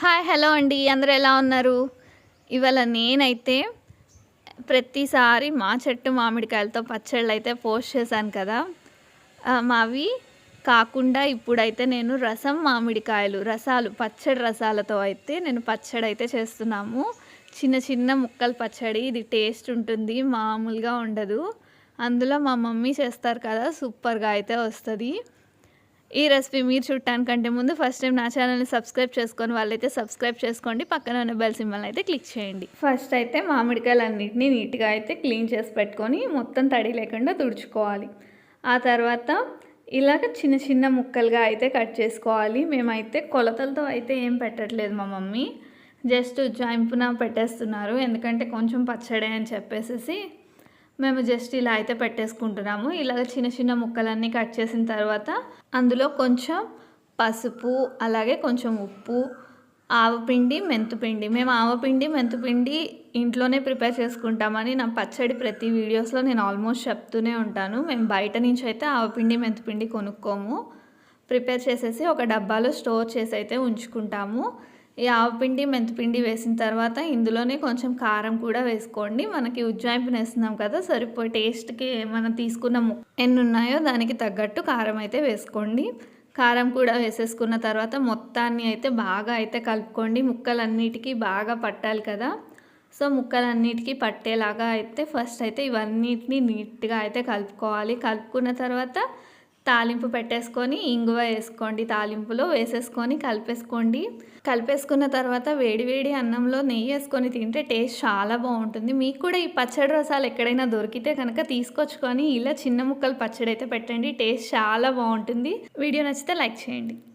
Hi hello అండి. అందరూ ఎలా ఉన్నారు? ఇవాళ నేనైతే ప్రతిసారి మా చెట్టు మామిడికాయలతో పచ్చళ్ళు అయితే పోస్ట్ చేశాను కదా. మావి కాకుండా ఇప్పుడైతే నేను రసం మామిడికాయలు రసాలు పచ్చడి రసాలతో అయితే నేను పచ్చడి అయితే చేస్తున్నాము. చిన్న చిన్న ముక్కలు పచ్చడి ఇది టేస్ట్ ఉంటుంది మామూలుగా ఉండదు. అందులో మా మమ్మీ చేస్తారు కదా సూపర్గా అయితే వస్తుంది. ఈ రెసిపీ మీరు చూడటానికంటే ముందు ఫస్ట్ టైం నా ఛానల్ని సబ్స్క్రైబ్ చేసుకొని వాళ్ళైతే సబ్స్క్రైబ్ చేసుకోండి పక్కన ఉన్న బెల్ సింబల్ అయితే క్లిక్ చేయండి. ఫస్ట్ అయితే మామిడికాయలు అన్నింటినీ నీట్గా అయితే క్లీన్ చేసి పెట్టుకొని మొత్తం తడి లేకుండా తుడుచుకోవాలి. ఆ తర్వాత ఇలాగ చిన్న చిన్న ముక్కలుగా అయితే కట్ చేసుకోవాలి. మేమైతే కొలతలతో అయితే ఏం పెట్టట్లేదు మా మమ్మీ. జస్ట్ జాయింపున పెట్టేస్తున్నారు. ఎందుకంటే కొంచెం పచ్చడే అని చెప్పేసి మేము జస్ట్ ఇలా అయితే పెట్టేసుకుంటున్నాము. ఇలాగ చిన్న చిన్న ముక్కలన్నీ కట్ చేసిన తర్వాత అందులో కొంచెం పసుపు అలాగే కొంచెం ఉప్పు ఆవపిండి మెంతుపిండి మేము ఆవపిండి మెంతుపిండి ఇంట్లోనే ప్రిపేర్ చేసుకుంటామని నా పచ్చడి ప్రతి వీడియోస్లో నేను ఆల్మోస్ట్ చెప్తూనే ఉంటాను. మేము బయట నుంచి అయితే ఆవపిండి మెంతుపిండి కొనుక్కోము. ప్రిపేర్ చేసేసి ఒక డబ్బాలో స్టోర్ చేసి అయితే ఉంచుకుంటాము. ఈ ఆవపిండి మెంతిపిండి వేసిన తర్వాత ఇందులోనే కొంచెం కారం కూడా వేసుకోండి. మనకి ఉజ్జాయింపుని వేస్తున్నాం కదా సరిపోయి టేస్ట్కి మనం తీసుకున్న ఎన్ని ఉన్నాయో దానికి తగ్గట్టు కారం అయితే వేసుకోండి. కారం కూడా వేసేసుకున్న తర్వాత మొత్తాన్ని అయితే బాగా అయితే కలుపుకోండి. ముక్కలన్నిటికీ బాగా పట్టాలి కదా. సో ముక్కలన్నిటికీ పట్టేలాగా అయితే ఫస్ట్ అయితే ఇవన్నిటిని నీట్గా అయితే కలుపుకోవాలి. కలుపుకున్న తర్వాత తాలింపు పెట్టేసుకొని ఇంగువ వేసుకోండి. తాలింపులో వేసేసుకొని కలిపేసుకోండి. కలిపేసుకున్న తర్వాత వేడి వేడి అన్నంలో నెయ్యి వేసుకొని తింటే టేస్ట్ చాలా బాగుంటుంది. మీకు కూడా ఈ పచ్చడి రసాలు ఎక్కడైనా దొరికితే కనుక తీసుకొచ్చుకొని ఇలా చిన్న ముక్కలు పచ్చడి అయితే పెట్టండి. టేస్ట్ చాలా బాగుంటుంది. వీడియో నచ్చితే లైక్ చేయండి.